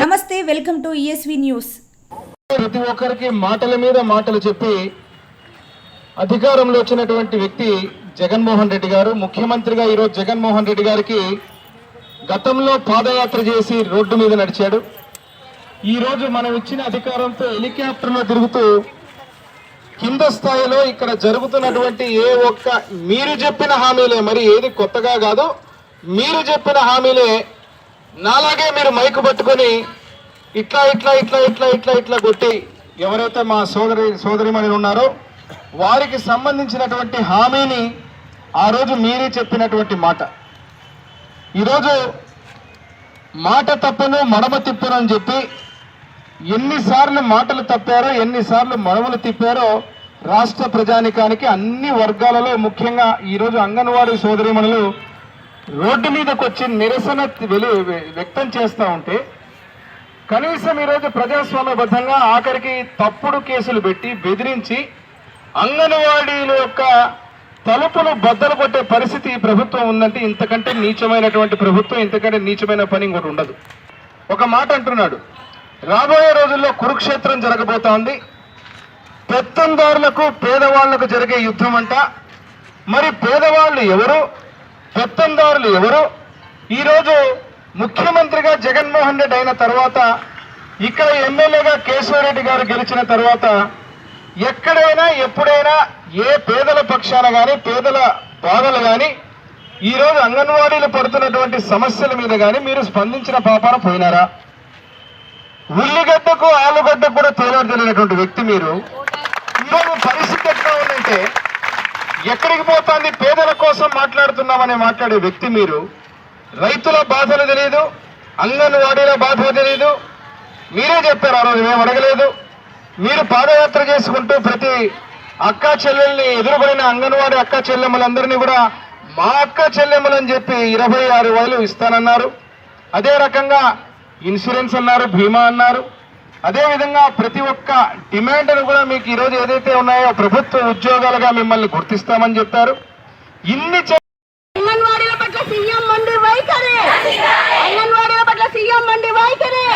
నమస్తే welcome to ESV news ప్రతి ఒక్కరికి మాటల మీద మాటలు చెప్పి అధికారంలో వచ్చినటువంటి వ్యక్తి జగన్మోహన్ రెడ్డి గారు ముఖ్యమంత్రిగా ఈరోజు జగన్మోహన్ రెడ్డి గారికి గతంలో పాదయాత్ర చేసి రోడ్డు మీద నడిచాడు. ఈరోజు మనం ఇచ్చిన అధికారంతో హెలికాప్టర్లో తిరుగుతూ కింద స్థాయిలో ఇక్కడ జరుగుతున్నటువంటి ఏ ఒక్క మీరు చెప్పిన హామీలే మరి ఏది కొత్తగా కాదు. మీరు చెప్పిన హామీలే నాలాగే మీరు మైకు పట్టుకొని ఇట్లా ఇట్లా ఇట్లా ఇట్లా ఇట్లా ఇట్లా కొట్టి ఎవరైతే మా సోదరి సోదరిమణి ఉన్నారో వారికి సంబంధించినటువంటి హామీని ఆ రోజు మీరే చెప్పినటువంటి మాట. ఈరోజు మాట తప్పను మడమ తిప్పను అని చెప్పి ఎన్నిసార్లు మాటలు తప్పారో ఎన్నిసార్లు మనవులు తిప్పారో రాష్ట్ర ప్రజానికానికి అన్ని వర్గాలలో ముఖ్యంగా ఈరోజు అంగన్వాడీ సోదరిమణులు రోడ్డు మీదకి వచ్చి నిరసన వెలు వ్యక్తం చేస్తూ ఉంటే కనీసం ఈరోజు ప్రజాస్వామ్యబద్ధంగా ఆఖరికి తప్పుడు కేసులు పెట్టి బెదిరించి అంగన్వాడీల యొక్క తలుపులు బద్దలు కొట్టే పరిస్థితి ఈ ప్రభుత్వం ఉందంటే ఇంతకంటే నీచమైనటువంటి ప్రభుత్వం ఇంతకంటే నీచమైన పని ఇంకోటి ఉండదు. ఒక మాట అంటున్నాడు. రాబోయే రోజుల్లో కురుక్షేత్రం జరగబోతోంది. పెత్తందారులకు పేదవాళ్ళకు జరిగే యుద్ధం అంట. మరి పేదవాళ్ళు ఎవరు? పెత్తందారులు ఎవరు? ఈరోజు ముఖ్యమంత్రిగా జగన్మోహన్ రెడ్డి అయిన తర్వాత ఇక్కడ ఎమ్మెల్యేగా కేశవరెడ్డి గారు గెలిచిన తర్వాత ఎక్కడైనా ఎప్పుడైనా ఏ పేదల పక్షాన కానీ పేదల బాధలు కానీ ఈరోజు అంగన్వాడీలు పడుతున్నటువంటి సమస్యల మీద కానీ మీరు స్పందించిన పాపాన పోయినారా? ఉల్లిగడ్డకు ఆలుగడ్డకు కూడా తేడా తెలియనటువంటి వ్యక్తి మీరు? ఈరోజు పరిస్థితి ఎట్లా ఉందంటే ఎక్కడికి పోతుంది పేదల కోసం మాట్లాడుతున్నామని మాట్లాడే వ్యక్తి మీరు? రైతుల బాధలు తెలియదు అంగన్వాడీల బాధ తెలియదు మీరే చెప్పారు ఆ రోజు మేము అడగలేదు. మీరు పాదయాత్ర చేసుకుంటూ ప్రతి అక్క చెల్లెల్ని ఎదురుపడిన అంగన్వాడీ అక్క చెల్లెమ్మలందరినీ కూడా మా అక్క చెల్లెమ్మలని చెప్పి ఇరవై ఆరు వేలు ఇస్తానన్నారు. అదే రకంగా ఇన్సూరెన్స్ అన్నారు బీమా అన్నారు. అదేవిధంగా ప్రతి ఒక్క డిమాండ్ను కూడా మీకు ఈరోజు ఏదైతే ఉన్నాయో ప్రభుత్వ ఉద్యోగాలుగా మిమ్మల్ని గుర్తిస్తామని చెప్పారు. ఇన్ని అంగన్వాడీల పట్ల సీఎం మండి వైఖరి. అంగన్వాడీల పట్ల సీఎం మండి వైఖరి.